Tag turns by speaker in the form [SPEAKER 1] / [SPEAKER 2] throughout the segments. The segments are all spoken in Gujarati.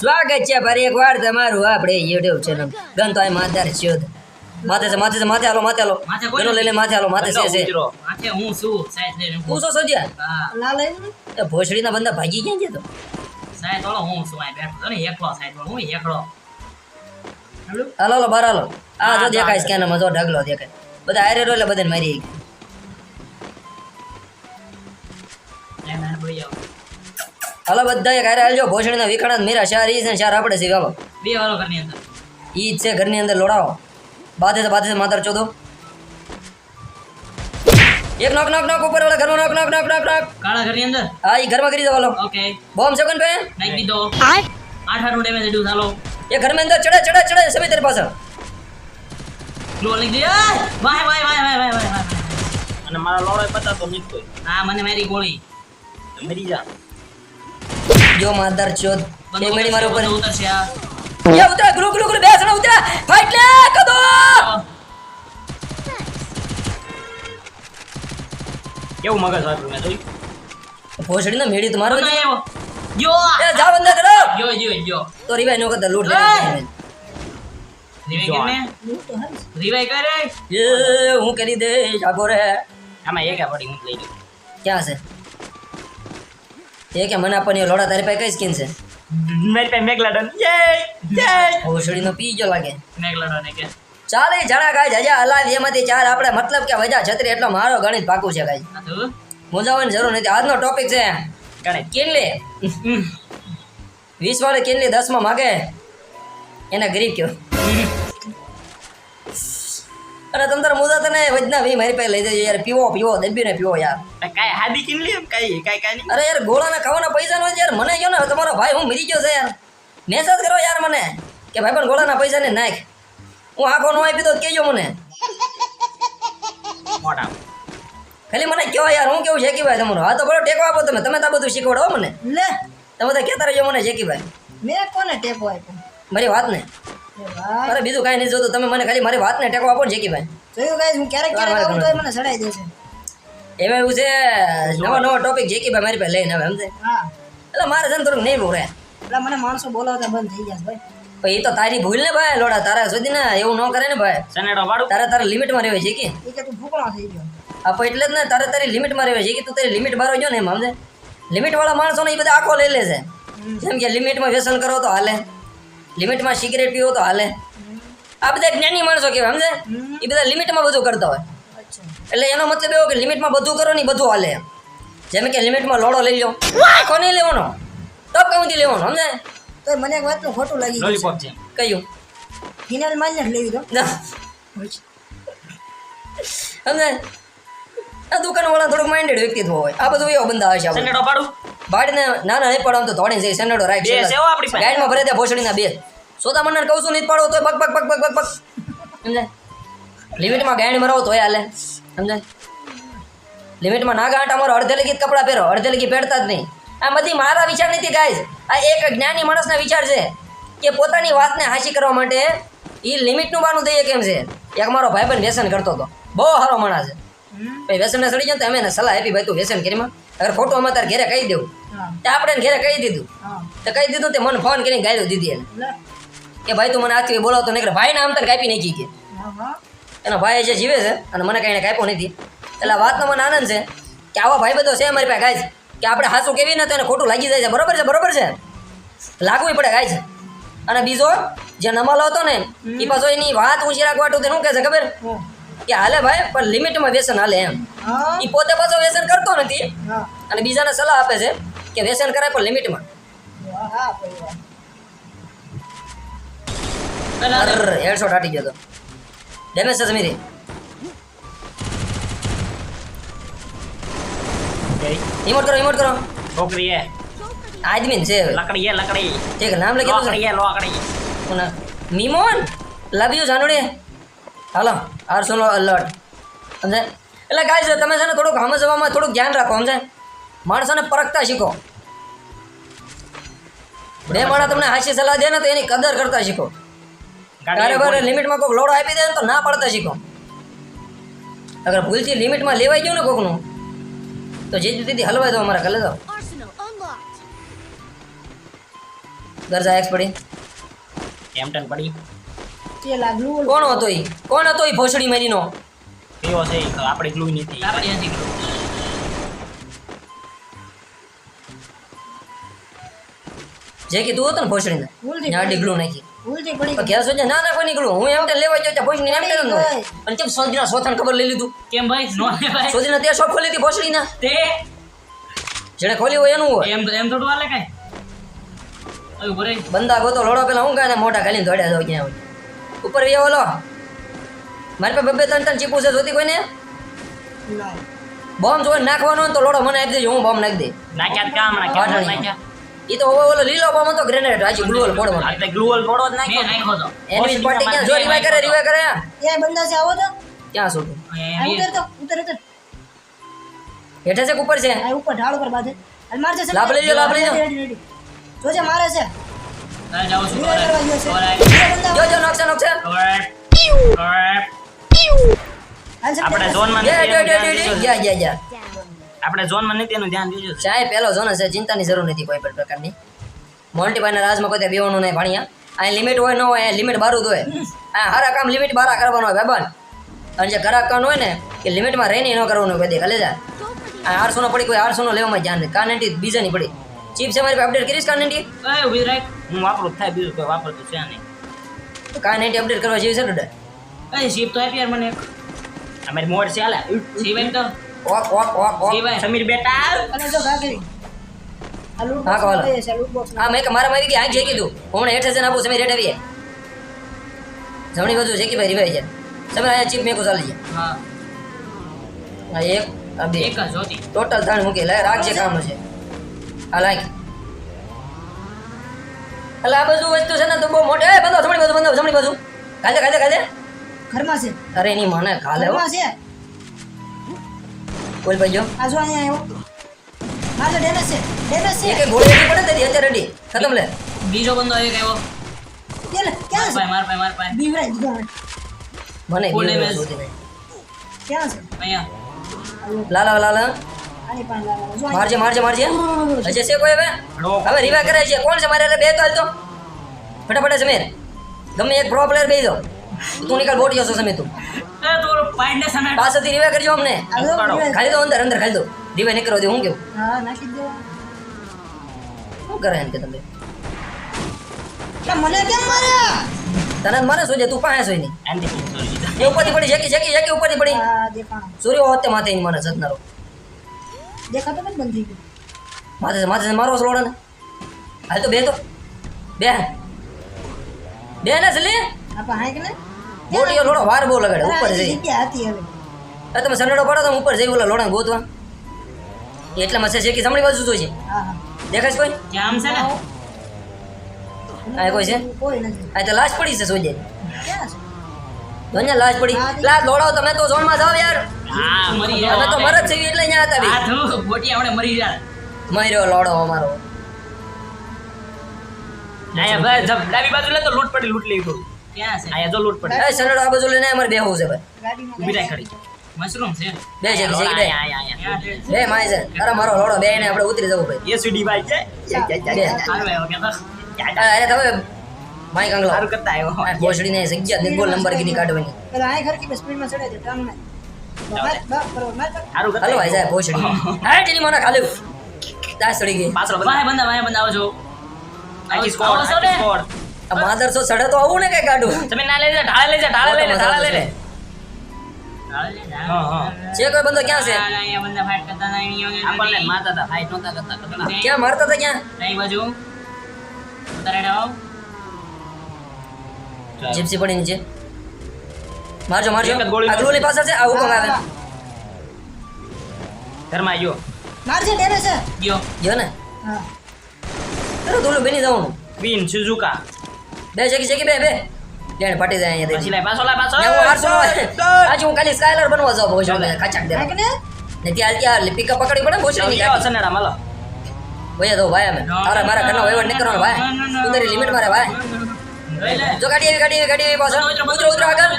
[SPEAKER 1] સ્વાગત છે ફરી એક વાર તમારું આપણે યુટ્યુબ ચેનલ ગન તો આ માધાર શોધ માથે છે માથે છે માથે હાલો માથે હાલો. ગનો લઈ માથે હાલો માથે છે છે.
[SPEAKER 2] માથે હું છું સાહેબ લઈને
[SPEAKER 1] તું શું સોજ્યા
[SPEAKER 2] હા.
[SPEAKER 1] એ ભોસડીના બંદા ભાગી ગયા છે તો.
[SPEAKER 2] સાહેબ વાળો હું છું આ બેઠો. ને એકલો સાહેબ હું એકલો.
[SPEAKER 1] હાલો. હાલો બાર હાલો. આ જો દેખાય
[SPEAKER 2] ચાલે.
[SPEAKER 1] સ્કેનરમાં જો ઢગલો દેખાય. બધા હારે રો એટલે બધાને મારી એક. હાલો બધાએ કારે હાલજો ભોસડીના વિખાણા મીરા શાર ઈ શાર આપણે છે હાલો.
[SPEAKER 2] બે વાળો ઘરની અંદર.
[SPEAKER 1] ઈ જ છે ઘરની અંદર લોડાવો બાધે તો માતર ચોદો. એક નોક નોક નોક ઉપર વાળા ઘરનો નોક નોક નોક નોક નોક
[SPEAKER 2] કાળા ઘરની અંદર?
[SPEAKER 1] હા ઈ ઘરમાં કરી દેવાલો
[SPEAKER 2] ઓકે
[SPEAKER 1] બોમ્બ સેકન્ડ પે
[SPEAKER 2] નાખી દીધો. હા આઠ આઠ ડેમેજ દીધું ચાલો
[SPEAKER 1] એ ઘરમાં અંદર ચડે ચડે ચડે સમી તેરી પાછળ.
[SPEAKER 2] ગ્લો લઈ દે વાય વાય વાય વાય વાય વાય
[SPEAKER 3] અને મારા લોડો પતા તો નીકળ્યો
[SPEAKER 2] હા મને મારી ગોળી.
[SPEAKER 3] મરી જા.
[SPEAKER 1] જો માદર ચોદ એ મળી મારા
[SPEAKER 2] ઉપર ઉતરશે આ
[SPEAKER 1] યા ઉતરા ગ્રુ ગ્રુ ગ્રુ બેસણા ઉતરા. ફાઈટ લે કદો!
[SPEAKER 3] કેવું મગજ આપ્યું મેં
[SPEAKER 1] જોઈ ભોસડી ના
[SPEAKER 2] મેડી તમારો જો
[SPEAKER 1] એ જા બંદા કરો
[SPEAKER 2] જો જો જો.
[SPEAKER 1] તો રીવાઈ નો કરતા લૂટ લે
[SPEAKER 2] રીવાઈ કેને રીવાઈ કરે?
[SPEAKER 1] એ હું કરી દે જાગો રે
[SPEAKER 3] આમાં એક આ પડી હું લઈ લઉં.
[SPEAKER 1] ક્યાં છે? એ કે મને આપણને લોડા તારી પાસે કઈ સ્કીન છે?
[SPEAKER 3] મારી પાસે મેગલાડન યે યે
[SPEAKER 1] ઓસડીનો પી ગયો
[SPEAKER 2] લાગે. મેગલાડન કે.
[SPEAKER 1] ચાલે જણા ગાય જજા હલાવી એમાંથી ચાર આપણે મતલબ કે વજા છત્રી એટલો મારો ગણિત પાકું છે ગાય. મોજાવાની જરૂર નથી. આજનો ટોપિક છે
[SPEAKER 3] ગણિત
[SPEAKER 1] કેટલી વીસ વાળે કેટલી દસમાં માગે. એને ગરીબ કયો? અને તમ તાર મુદા તને વજના વી મારી પાસે લઈ જજો યાર. પીવો પીવો દબીને પીવો યાર.
[SPEAKER 3] કાંઈ હાદી કિન લે કાંઈ કાંઈ કાંઈ
[SPEAKER 1] અરે યાર ગોળાના ખાવાના પૈસા નો યાર. મને કયો ને તમારો ભાઈ હું મરી ગયો છે યાર. મેસેજ કરો યાર મને કે ભાઈ પણ ગોળાના પૈસા ને નાખ. હું આખો નો આપી દો કેજો મને.
[SPEAKER 3] મોટા.
[SPEAKER 1] ખાલી મને કયો યાર હું કેવું જેકીભાઈ તમારો? હા તો બરો ટેકો આપો તમે. તમે તો બધું શીખવાડો હો મને.
[SPEAKER 4] લે.
[SPEAKER 1] તમે તો કહેતા રહેજો મને જેકીભાઈ
[SPEAKER 4] મેં કોને ટેકો આપ્યો?
[SPEAKER 1] મારી વાત ને.
[SPEAKER 4] ભાઈ
[SPEAKER 1] અરે બીજું કાંઈ નહીં જોતું તમે મને ખાલી મારી વાતને ટેકો આપો ને જેકીભાઈ
[SPEAKER 4] જોયું ગાઈસ હું ક્યારેક ક્યારેક આવું તોય મને સડાઈ દેશે
[SPEAKER 1] એમાં એવું છે નવો નવો ટોપિક જેકીભાઈ મારી પાસે લઈને આવે સમજે
[SPEAKER 4] હા.
[SPEAKER 1] એટલે મારે છે ને થોડુંક નહીં બોલે.
[SPEAKER 4] એટલે મને માણસો બોલાવતા બંધ થઈ ગયા ભાઈ.
[SPEAKER 1] પણ એ તો તારી ભૂલ ને ભાઈ લોડા તારા સુધી ને એવું ન કરે ને ભાઈ.
[SPEAKER 3] સનેડો વાળું
[SPEAKER 1] તારે તારે લિમિટમાં રહેવાય છે કે
[SPEAKER 4] એ કે તું ફૂકણો થઈ ગયો.
[SPEAKER 1] આપો એટલે જ ને તારે તારી લિમિટમાં રહેવાય છે કે તું તારી લિમિટ બારો ગયો ને એમ સમજે લિમિટવાળા માણસો ને એ બધા આખો લઈ લે છે. જેમ કે લિમિટમાં વ્યસન કરો તો હાલે. લિમિટમાં સિગરેટ પીવો તો હાલે. આ બધા જ્ઞાની માણસો કહેવાય સમજે? એ બધા લિમિટમાં બધું કરતા હોય. એટલે એનો મતલબ એવો કે લિમિટમાં બધું કરો ને બધું હાલે એમ. જેમ કે લિમિટમાં લોડો લઈ લો. આખો નહીં લેવાનો? ટપ કાઉન્ટી લેવાનો સમજે?
[SPEAKER 4] તો મને એક વાતનું ખોટું લાગી ગયું
[SPEAKER 3] છે.
[SPEAKER 1] કયું?
[SPEAKER 4] ફિનાઇલ જ લેવી દો
[SPEAKER 1] સમજે? આ દુકાનવાળા થોડુંક માઇન્ડેડ વ્યક્તિત્વ હોય. આ બધું એવો બંધા હશે આપણે.
[SPEAKER 3] સનેડો
[SPEAKER 1] ના ના નહીં પાડો તો ધોડીને જઈ સનેડો રાઈટ
[SPEAKER 3] બે સેવો આપણી પાસે.
[SPEAKER 1] ગાઈડમાં ભરે ત્યાં ભોસડીના બે. સોતા મને કહું છું નહીં પાડો તો બક બક બક બક બક બક સમજાય? લિમિટમાં ગાઈડ મરાવો તોય હાલે. સમજાય? લિમિટમાં ના ગાંઠ અમારો અડધે લગી જ કપડાં પહેરો અડધે લગી પહેરતા જ નહીં. આ બધી મારા વિચાર નથી ગાઈઝ આ એક જ્ઞાની માણસના વિચાર છે કે પોતાની વાતને હાંસી કરવા માટે એ લિમિટનું બાનું દઈએ કેમ છે? એક મારો ભાઈબંધ વ્યસન કરતો હતો. બહુ સારો માણસ છે. ભાઈ વ્યસનને સડી જાય તો અમે સલાહ આપી ભાઈ તું વ્યસન કરીમાં અગર ખોટું અમે તારે ઘેરે કહી દેવું. તે આપણે ઘેરે કહી દીધું. તો કહી દીધું તે મને ફોન કરીને ગાયલો દીધી એને. કે ભાઈ તું મને આજથી બોલાવતો નહીં. ભાઈ આમ તને કાપી નાખી કે. એનો ભાઈ જે જીવે છે અને મને કાંઈ કાપ્યો નથી. એટલે વાતનો મને આનંદ છે કે આવા ભાઈ બધો છે અમારી પાસે ગાય છે. કે આપણે હાસું કેવી ને તો એને ખોટું લાગી જાય છે. બરોબર છે બરોબર છે. લાગવું પડે ગાય છે. અને બીજો જે નમાલો હતો ને એ પાછો એની વાત ઊંચી રાખવાટું તે શું કહે છે ખબર? કે હાલે ભાઈ પણ લિમિટમાં વ્યસન હાલે એમ. એ પોતે પાછો વ્યસન કરતો નથી. અને બીજાને સલાહ આપે છે કે વ્યસન કરાય પણ લિમિટમાં હેડશોટ હાટી ગયો તો. ડેમેજ છે સમીરી
[SPEAKER 3] જય
[SPEAKER 1] કરો રિમોટ કરો.
[SPEAKER 3] છોકરી હે
[SPEAKER 1] આદમીન છે
[SPEAKER 3] લકડી હે લકડી.
[SPEAKER 1] ઠીક નામ
[SPEAKER 3] લોકડી હે લોકડી.
[SPEAKER 1] મીમોન લવ યુ જાનુડી. હાલો આરસોનો અલર્ટ. સમજે એટલે ગાય તમે છે ને થોડુંક સમજવામાં થોડુંક ધ્યાન રાખો સમજે માણસોને પરખતા શીખો. બે માણસ તમને હાસી સલાહ દે ને તો એની કદર કરતા શીખો. તારે બારે લિમિટમાં કોઈક લોડો આપી દે ને તો ના પાડતા શીખો. અગર ભૂલથી લિમિટમાં લેવાઈ ગયું ને કોકનું તો જે દીધી હલવાઈ દો અમારા ગલે દો
[SPEAKER 5] Arsenal
[SPEAKER 1] ગરજા એક્સ પડી.
[SPEAKER 3] કેમ્પટન પડી.
[SPEAKER 4] કે લાગલું
[SPEAKER 1] કોણ હતો ઈ? કોણ હતો ઈ ભોસડી મારીનો?
[SPEAKER 3] કેવો છે આપણી ગ્લુ નથી
[SPEAKER 2] આપણી હતી
[SPEAKER 1] જે કીધું તું હતો ને ભોસડીને
[SPEAKER 4] ભૂલથી
[SPEAKER 1] ત્યાં ડીગલું નાખી.
[SPEAKER 4] ભૂલથી પડી
[SPEAKER 1] ઘેર સોચે ના ના નીકળું હું એમ લેવા ગયો ભોસડી એમ ટેન અને કેમ સોદીના સોથાને ખબર લઈ લીધું.
[SPEAKER 2] કેમ ભાઈ? નો
[SPEAKER 1] શોપ ખોલી હતી ભોસડીના.
[SPEAKER 2] તે?
[SPEAKER 1] જેણે ખોલી હોય એનું હોય.
[SPEAKER 2] એમ એમ થોડું હાલે કાંઈ. હવે
[SPEAKER 1] બંદા ગોતો લોડો પેલા હું કાંઈ મોટા ખાલી દોડ્યા જાવ ક્યાં ઉપર વ્યા ઓલો મારી પાસે બબે ત્રણ ત્રણ ચીપુ છે જોતી કોઈને?
[SPEAKER 4] ના.
[SPEAKER 1] બોમ્બ જોઈને નાખવાનો તો લોડો મને આપી દેજો હું બોમ્બ નાખી દે
[SPEAKER 3] નાખ્યા કામ નાખ્યા.
[SPEAKER 1] એ તો હવે ઓલો લીલો બોમ હતો ગ્રેનેડ હાજી ગ્લુઅલ ફોડવાનો.
[SPEAKER 3] આ તો ગ્લુઅલ થોડો જ
[SPEAKER 2] મેં
[SPEAKER 3] નાખ્યો
[SPEAKER 2] નાખ્યો તો.
[SPEAKER 1] એની પાર્ટી ક્યાં? જો રિવાઈ કરે રિવાઈ કરે?
[SPEAKER 4] એ બંદા છે આવો તો.
[SPEAKER 1] ક્યાં
[SPEAKER 2] અહીંયા
[SPEAKER 4] ઉતર તો ઉતર ઉતર
[SPEAKER 1] હેઠે છે ઉપર છે?
[SPEAKER 4] આ ઉપર ઢાળ ઉપર બાજે. હાલ મારજે છે
[SPEAKER 1] લાભ લઈ લો, લાભ લઈ લો.
[SPEAKER 4] Ready, ready. જોજે મારે છે.
[SPEAKER 2] ના જાવ છું
[SPEAKER 4] છે.
[SPEAKER 1] જો જો
[SPEAKER 4] નોક્સ નોક્સ
[SPEAKER 3] આપણે ઝોનમાં
[SPEAKER 1] જે
[SPEAKER 3] નથી
[SPEAKER 1] જે
[SPEAKER 3] એનું
[SPEAKER 1] જે
[SPEAKER 3] આપણે ઝોનમાં નથી એનું ધ્યાન દેજો
[SPEAKER 1] સાહેબ પહેલો ઝોન છે ચિંતાની જરૂર નથી કોઈ પણ પ્રકારની. મોન્ટીભાઈના રાજમાં કોઈ બેવાનું નહીં ભણ્યા. અહીં લિમિટ હોય ન હોય લિમિટ બારું હોય. આ હારા કામ લિમિટ બારા કરવાનો હોય ભાઈ અને જે ખરાબ કામ હોય ને કે લિમિટમાં રહીને ન કરવાનું હોય કદી કલેજા આ આઠસો નો પડી કોઈ આઠસો નો લેવામાં ધ્યાન નહીં. કાનંટી બીજા ની પડી. ચીપ છે મારી અપડેટ કરીશ કાનેટી
[SPEAKER 2] એ રાખ.
[SPEAKER 3] હું વાપરું થાય બીજું કોઈ વાપરતું છે નહીં.
[SPEAKER 1] કાનેટી અપડેટ કરવા જેવી છે ડોડે?
[SPEAKER 2] એ શીપ તો આપી યાર મને.
[SPEAKER 3] અમારી મોડ છે હાલે.
[SPEAKER 2] શિવાય તો.
[SPEAKER 1] ઓક ઓક ઓક ઓક.
[SPEAKER 2] શિવાય.
[SPEAKER 3] સમીર બેટા.
[SPEAKER 4] અને જો ગાગરી
[SPEAKER 1] હા, કોલ.
[SPEAKER 4] છે,
[SPEAKER 1] હા મેં મારા કીધું હું હમણાં હેઠે આપું સમીર હેઠ આવીએ. જમણી બાજુ છે કે ભાઈ રિવાઈ જાય સમીર અહીંયા ચીપ મેકું ચાલી જાય
[SPEAKER 2] હા.
[SPEAKER 1] આ એક આ બે.
[SPEAKER 2] એક જ હતી
[SPEAKER 1] ટોટલ ત્રણ મૂકી. લે રાખજે કામ છે આ લાઈક એટલે આ બધું વસ્તુ છે ને તો બહુ મોટી. બંધો જમણી બાજુ બંધો જમણી બાજુ. કાલે કાલે કાલે
[SPEAKER 4] ઘરમાં છે.
[SPEAKER 1] અરે એની મને કાલે
[SPEAKER 4] ઘરમાં છે?
[SPEAKER 1] બોલ ભાઈ જો.
[SPEAKER 4] આ જો અહીંયા આવ્યો. મારે ડેમેજ છે ડેમેજ છે.
[SPEAKER 1] એક એક ગોળી એટલી પડે તેથી અત્યારે રેડી ખતમ લે.
[SPEAKER 2] બીજો બંદો આવી ગયો
[SPEAKER 4] કે લે, ક્યાં છે?
[SPEAKER 2] માર ભાઈ માર ભાઈ
[SPEAKER 4] બીવરાઈ દીધો મને.
[SPEAKER 1] બીવડાવે
[SPEAKER 2] damage.
[SPEAKER 4] ક્યાં છે?
[SPEAKER 2] અહીંયા.
[SPEAKER 1] લાલા લાલા મારજે મારજે મારજે.
[SPEAKER 4] અહીંયા.
[SPEAKER 1] છે કોઈ હવે? હવે રિવા કરે છે. કોણ છે મારે? બે તો હાલ તો. ફટાફટ સમીર ગમે એક પ્રો પ્લેયર બેસી દો તું નીકળ બોટ જશો સમીર તું. પાસેથી રિવા કરજો અમને. ખાલી દો અંદર અંદર ખાલી દો રિવા નહીં દે હું કેવું?
[SPEAKER 4] હા નાખી દો
[SPEAKER 1] શું કરે એમ કે તમે?
[SPEAKER 4] મને કેમ માર્યા?
[SPEAKER 1] તને મને શું છે તું પાસે સોય નહીં એ ઉપરથી પડી શેકી શેકી શેકી ઉપરથી પડી. સૂર્ય હોતે માથે મને સતનારો
[SPEAKER 4] દેખાતો પણ બંધ થઈ ગયો.
[SPEAKER 1] માથે માથે મારો સ્લોડે ને. હાલ તો બે તો. બે. બે ને સલી
[SPEAKER 4] આપા કે ને
[SPEAKER 1] બોટીઓ લોડો વાર બહુ લગાડે ઉપર જઈ.
[SPEAKER 4] હવે.
[SPEAKER 1] તમે સન્નડો પડો તો ઉપર જઈ ઓલા લોડા ગોતવા. એટલામાં છે કે જમણી બાજુ
[SPEAKER 4] હા
[SPEAKER 1] દેખાય કોઈ?
[SPEAKER 2] જામ છે ને?
[SPEAKER 1] આ કોઈ છે?
[SPEAKER 4] કોઈ નથી.
[SPEAKER 1] આ તો લાશ પડી છે સોજે.
[SPEAKER 4] ક્યાં
[SPEAKER 1] લાશ પડી. લા દોડાવ તમે તો ઝોનમાં જાવ યાર.
[SPEAKER 2] હા મરી
[SPEAKER 1] અમે તો મરત થઈ એટલે અહીંયા હતા
[SPEAKER 2] આ તો બોટી આપણે મરી ગયા
[SPEAKER 1] મર્યો લોડો અમારો.
[SPEAKER 3] અહીંયા ભાઈ જબ ડાબી બાજુ લે તો લૂંટ પડી લૂંટ લઈ થોડું
[SPEAKER 2] ક્યાં છે?
[SPEAKER 3] અહીંયા જો લૂંટ પડી.
[SPEAKER 1] એ સન્નડો આ બાજુ લઈને અમારે બેહવું છે ભાઈ.
[SPEAKER 3] ઊભી રાખ ખડી
[SPEAKER 2] મશરૂમ છે.
[SPEAKER 1] બે છે છે બે
[SPEAKER 3] અહીંયા અહીંયા અહીંયા.
[SPEAKER 2] ક્યાં છે?
[SPEAKER 1] બે માય છે. અરે મારો લોડો બે ને આપણે ઉતરી જવું ભાઈ.
[SPEAKER 3] એ સીડી બાઈ છે
[SPEAKER 1] બે.
[SPEAKER 2] હારું આવ્યો કે તો.
[SPEAKER 1] અરે તમે માઈક અંગલો
[SPEAKER 3] સારું કરતા આવ્યો.
[SPEAKER 1] ભોસડી ને જગ્યા ને ગોલ નંબર કીની કાઢવાની.
[SPEAKER 4] માં
[SPEAKER 1] હાલો ભાઈ ભોસડી હા તેની મને ખાલી. દાસ ચડી ગઈ.
[SPEAKER 3] પાછળ
[SPEAKER 2] વાય બંદા બંદા આવો છો
[SPEAKER 3] આખી સ્કોડ? આખી સ્કોડ
[SPEAKER 1] આ માદર સો સડે તો આવું ને કઈ કાઢું
[SPEAKER 3] તમે ના લઈ જા ઢાળે લઈ જા ઢાળે લઈ લે ઢાળે લઈ લે હા, હા.
[SPEAKER 1] છે. કોઈ બંદો ક્યાં છે?
[SPEAKER 2] અહીંયા બંદા ફાઇટ કરતા હતા અહીંયા
[SPEAKER 3] આપણને મારતા હતા ફાઈટ નહોતા કરતા કરતા.
[SPEAKER 1] ક્યાં મારતા હતા ક્યાં?
[SPEAKER 2] કઈ બાજુ. ઉતારે
[SPEAKER 1] પડી નીચે. મારજો મારજો.
[SPEAKER 3] એક જ ગોળી
[SPEAKER 1] આ ગ્લુની પાછળ છે આવું.
[SPEAKER 3] ઘરમાં આવ્યો
[SPEAKER 4] માર ડેમેજ છે.
[SPEAKER 2] ગયો.
[SPEAKER 1] જો ને?
[SPEAKER 4] હા.
[SPEAKER 1] ચલો ધૂલું બેની જવાનું.
[SPEAKER 3] ક્વીન સુઝુકા
[SPEAKER 1] બે જગી જગી બે બે. જેને ફાટી જાય અહીંયા
[SPEAKER 3] પછી લાય પાછો લાય પાછો
[SPEAKER 1] હું નો આજે હું ખાલી સ્કાયલર બનવા જાઉં ભોસડી કાચાક દે
[SPEAKER 4] ને
[SPEAKER 1] ને ત્યાં ત્યાં પિકઅપ પકડી પડે ને ની
[SPEAKER 3] કેવો સનેડા માલો
[SPEAKER 1] ભૈયા તો ભાઈ અમે. તારા મારા ઘરનો વહીવટ નહીં કરવાનો ભાઈ તું તારી લિમિટ મારે ભાઈ. જો ગાડી આવી ગાડી આવી ગાડી આવી પાછળ
[SPEAKER 2] ઉતરો,
[SPEAKER 1] ઉતરો આગળ.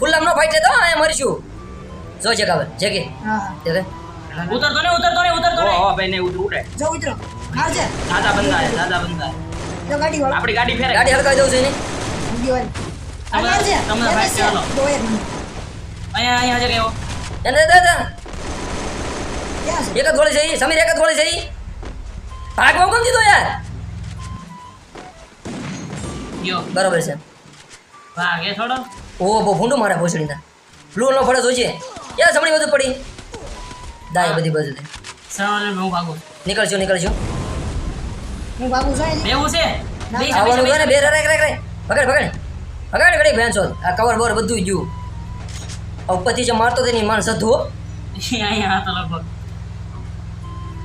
[SPEAKER 1] ખુલ્લામ નો ફાઈટ લેતો અહીંયા મરીશું. જો છે કાવે છે કે
[SPEAKER 4] હા. હા
[SPEAKER 2] ઉતરતો ને ઉતરતો ને ઉતરતો ને
[SPEAKER 3] ઓ ભાઈ ને ઉતર ઉડે
[SPEAKER 4] જો ઉતરો. માર
[SPEAKER 3] દાદા બંદા હે દાદા બંદા હે.
[SPEAKER 4] જો ગાડી વાળો.
[SPEAKER 3] આપણી ગાડી ફેરે.
[SPEAKER 1] ગાડી હળગાવી દઉં છું એની.
[SPEAKER 4] ઊંધી વાળી. આ
[SPEAKER 2] તમે-
[SPEAKER 4] માર છે.
[SPEAKER 2] તમે
[SPEAKER 4] એમ જ
[SPEAKER 2] ભાઈ ચાલો.
[SPEAKER 4] જો એ
[SPEAKER 2] અહીંયા અહીંયા હાજર આવ્યો
[SPEAKER 1] એને દે દે. એક જ ગોળી છે સમીર એક જ ગોળી છે ભાગવા કોણ દીધો યાર?
[SPEAKER 2] ગયો.
[SPEAKER 1] બરોબર છે.
[SPEAKER 2] ભાગે થોડો.
[SPEAKER 1] ઓ બહુ ભૂંડું મારે ભોસડીના. બ્લુ નો ફળે જોજે. યાર સમણી બધું પડી? દાય બધી બાજુ
[SPEAKER 2] સરણ હું ભાગું
[SPEAKER 1] નીકળશું નીકળશું
[SPEAKER 4] હું
[SPEAKER 2] બેવું છે. જા,
[SPEAKER 1] આવવાનું
[SPEAKER 2] બેસી
[SPEAKER 1] છે ને બે રાખ રાખ રાખ પકડ પકડ. પકડ ઘડી ભેંસો આ કવર બોર બધું ગયું. આ ઉપરથી જે મારતો તેની
[SPEAKER 2] અહીંયા હતો લગભગ.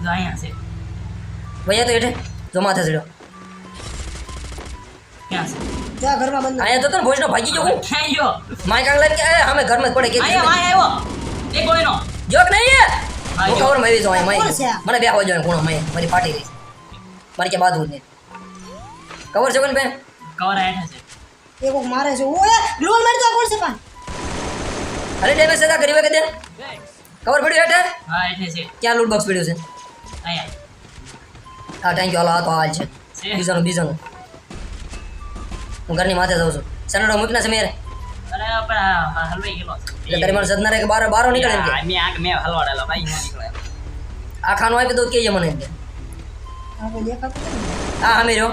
[SPEAKER 2] અહીંયા છે.
[SPEAKER 1] તો જો અહીંયા તો તને ભોજનો ભાગી ગયો હું
[SPEAKER 2] ક્યાં ગયો?
[SPEAKER 1] માય કાંગ લઈને કે અમે ઘરમાં જ પડે કે
[SPEAKER 2] અહીંયા વાય આવ્યો. એક ગોળીનો
[SPEAKER 1] જોક નહીં હે
[SPEAKER 2] હું
[SPEAKER 1] કવરમાં આવી અહીં
[SPEAKER 4] આ?
[SPEAKER 1] માય મને બે હોજો ખૂણો માય મારી પાટી રહી મારી કે બાદ જ કવર છે કોણ બે
[SPEAKER 2] કવર આયા છે.
[SPEAKER 4] એ કોક મારે છે. ઓય ગ્લોલ મારી તો કોણ છે પણ
[SPEAKER 1] અરે ડેમેજ સદા કરી કે દે કવર પડ્યું હેઠે
[SPEAKER 2] હા હેઠે છે.
[SPEAKER 1] ક્યાં લૂટ બોક્સ પડ્યું છે?
[SPEAKER 2] હા
[SPEAKER 1] થેન્ક યુ હાલો આ તો હાલ છે. બીજાનું બીજાનું. હું ઘરની માથે જાઉં છું. સનડો મૂકના છે મેરે.
[SPEAKER 2] અરે પણ હલવાઈ ગયેલો
[SPEAKER 1] એટલે તારી મને સદના રે કે બાર બારો નીકળે એમ કે?
[SPEAKER 3] આ મેં આગ મેં હલવાડેલો ભાઈ નો નીકળે.
[SPEAKER 1] આ ખાનું આપી દઉં કે મને એમ કે?
[SPEAKER 4] નથી
[SPEAKER 1] હા હા રહ્યો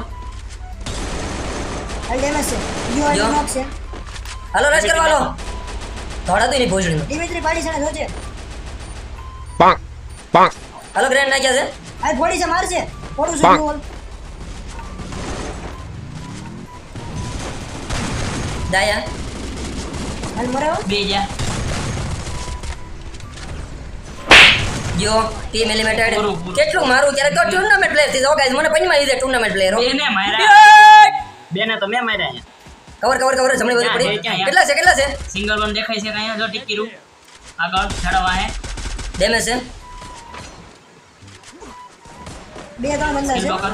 [SPEAKER 4] હાલ ડેમેજ છે બીજો
[SPEAKER 1] જો.
[SPEAKER 4] વાળી નોક છે
[SPEAKER 1] હાલો રશ કરવા લો ધોડા તો એની ભોજડીમાં
[SPEAKER 4] ડિમિત્રી પાડી છે ને જોજે
[SPEAKER 1] હાલો ગ્રેન્ડ નાખ્યા છે
[SPEAKER 4] આ ફોડી છે માર છે ફોડું છું ગ્લોલ
[SPEAKER 1] દાયા
[SPEAKER 4] હાલ મરે
[SPEAKER 2] બે જા
[SPEAKER 1] જો ટી મિલીમીટર
[SPEAKER 2] પૂરું, પૂરું.
[SPEAKER 1] કેટલું મારું? ક્યારેક તો ટુર્નામેન્ટ પ્લેયરથી જાઓ ગાઈસ મને પંચમાં આવી જાય ટુર્નામેન્ટ પ્લેયર
[SPEAKER 2] બેને માર્યા.
[SPEAKER 3] બેને તો મેં માર્યા અહીંયા.
[SPEAKER 1] કવર કવર કવર જમણી બાજુ
[SPEAKER 2] ક્યાં
[SPEAKER 1] પડી.
[SPEAKER 2] છે, ક્યાં?
[SPEAKER 1] કેટલા છે કેટલા છે?
[SPEAKER 2] સિંગલ વન દેખાય છે અહીંયા જો ટીકી રૂ આગળ ચડવા હે.
[SPEAKER 1] ડેમેજ છે.
[SPEAKER 4] બે ત્રણ બંદા
[SPEAKER 2] સ્કીલ
[SPEAKER 4] છે
[SPEAKER 2] બ્લોકર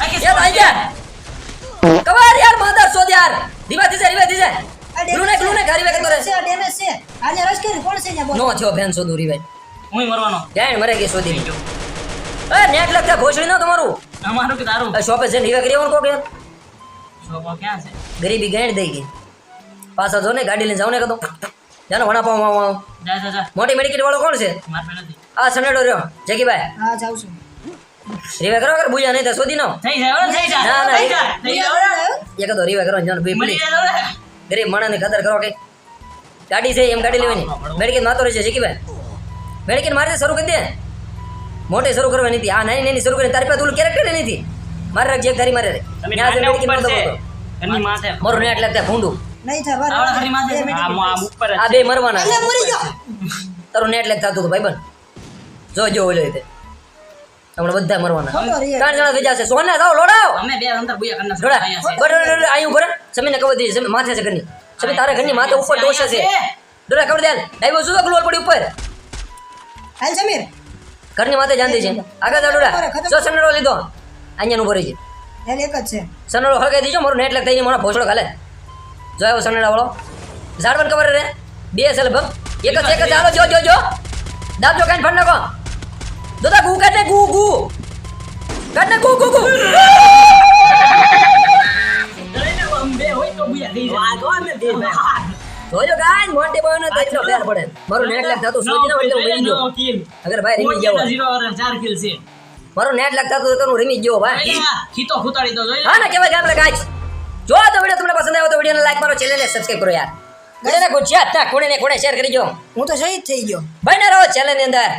[SPEAKER 2] આ કે
[SPEAKER 1] યાર આઈ ગયા. કવર યાર માદર શોધ યાર. ધીમા ધીસે ધીમે ધીસે
[SPEAKER 4] આ
[SPEAKER 1] ગ્લુ ને ગ્લુ ને ઘરી વેક કરે
[SPEAKER 4] છે. ડેમેજ છે આજે રશ કરી કોણ છે બોલ.
[SPEAKER 1] નો થયો ફેન શોધું રીવાઈ
[SPEAKER 2] હું મરવાનો.
[SPEAKER 1] જાય મરે કે શોધી એ નેટ લગતા ઘોષણી નો તમારું?
[SPEAKER 2] અમારું કે તારું?
[SPEAKER 1] શોપે છે રીવે કરી કોક. યાર
[SPEAKER 2] શોપો ક્યાં છે?
[SPEAKER 1] ગરીબી ગાંઠ દઈ ગઈ. પાછા જો ને ગાડી લઈને જાવ ને કદો જાનો વણા વાવ વાવ
[SPEAKER 2] જા જા જા.
[SPEAKER 1] મોટી મેડિકલ વાળો કોણ છે?
[SPEAKER 2] માર પે નથી
[SPEAKER 1] આ સનેડો રહ્યો. જગીભાઈ
[SPEAKER 4] હા જાઉં છું.
[SPEAKER 1] રીવે કરો કર બુજા નહીં તો શોધી નો
[SPEAKER 2] થઈ જાય થઈ જાય.
[SPEAKER 1] ના, ના,
[SPEAKER 2] થઈ જાય
[SPEAKER 1] એક તો રીવે કરો જાન ભાઈ
[SPEAKER 2] મળી જાય.
[SPEAKER 1] ગરીબ માણસની ખાતર કરો કે ગાડી છે એમ ગાડી લેવાની મેડિકલ માતો રહેશે જીકીભાઈ મેડિકલ મારે શરૂ કરી દે. મોટે શરૂ કરવાની નથી આ નાની નાની શરૂ કરી. તારી પાસે ઓલું કેરેક્ટર નથી. મારે રાખજે એક ધારી મારે રે મારું નેટ લાગતા ભૂંડું.
[SPEAKER 3] જ
[SPEAKER 1] આ બે મરવાના તારું નેટ લેક થતું હતું જો જો ઓલો રીતે. હમણાં બધા મરવાના. ત્રણ જણા ભેજા છે સોના જાઓ લોડાવ
[SPEAKER 2] અમે બે અંદર બુયા. અહીંયા.
[SPEAKER 1] સમીને કવર દીધી સમી માથે છે ઘરની. સમી તારે ઘરની માથે ઉપર ટોશે છે. ડોલા કવર દે ડાઈવો શું ગ્લોર પડી ઉપર?
[SPEAKER 4] હાલ સમીર
[SPEAKER 1] ઘરની માથે જાન છે આગળ જા ડોડા જો સનરો લીધો અહીંયા ઊભો રહી છે
[SPEAKER 4] એક જ છે.
[SPEAKER 1] સનરો હળગાઈ દીજો મારું નેટ થઈ મને ભોસડો ખાલે. જો આવ્યો સનરા વાળો ઝાડવન કવર રે. બે છે લગભગ. એક જ એક જ હાલો જો જો જો. દાબજો કાંઈ ફંડ નાખો. દોદા ગુ કાઢે ગુ ગુ. કાઢને ગુ ગુ ગુ. મોટી તો એટલો ફેર પડે. મારું નેટ લાગ થતું સોજી એટલે હું ગયો. અગર ભાઈ રમી ગયો
[SPEAKER 2] zero over છે.
[SPEAKER 1] મારું નેટ લેક થતું તો હું રમી ગયો ભાઈ.
[SPEAKER 2] ખીતો ખૂતાડી દો જોઈ
[SPEAKER 1] હા ને કેવાય ગામ ગાય જો તો વિડિયો તમને પસંદ આવ્યો તો વિડિયોને લાઈક મારો ચેનલને સબસ્ક્રાઇબ કરો યાર. વિડિયોને ગુજરાત ના કોણે ને કોણે શેર કરી જો
[SPEAKER 4] હું તો શહીદ થઈ ગયો.
[SPEAKER 1] બને રહો ચેનલની અંદર.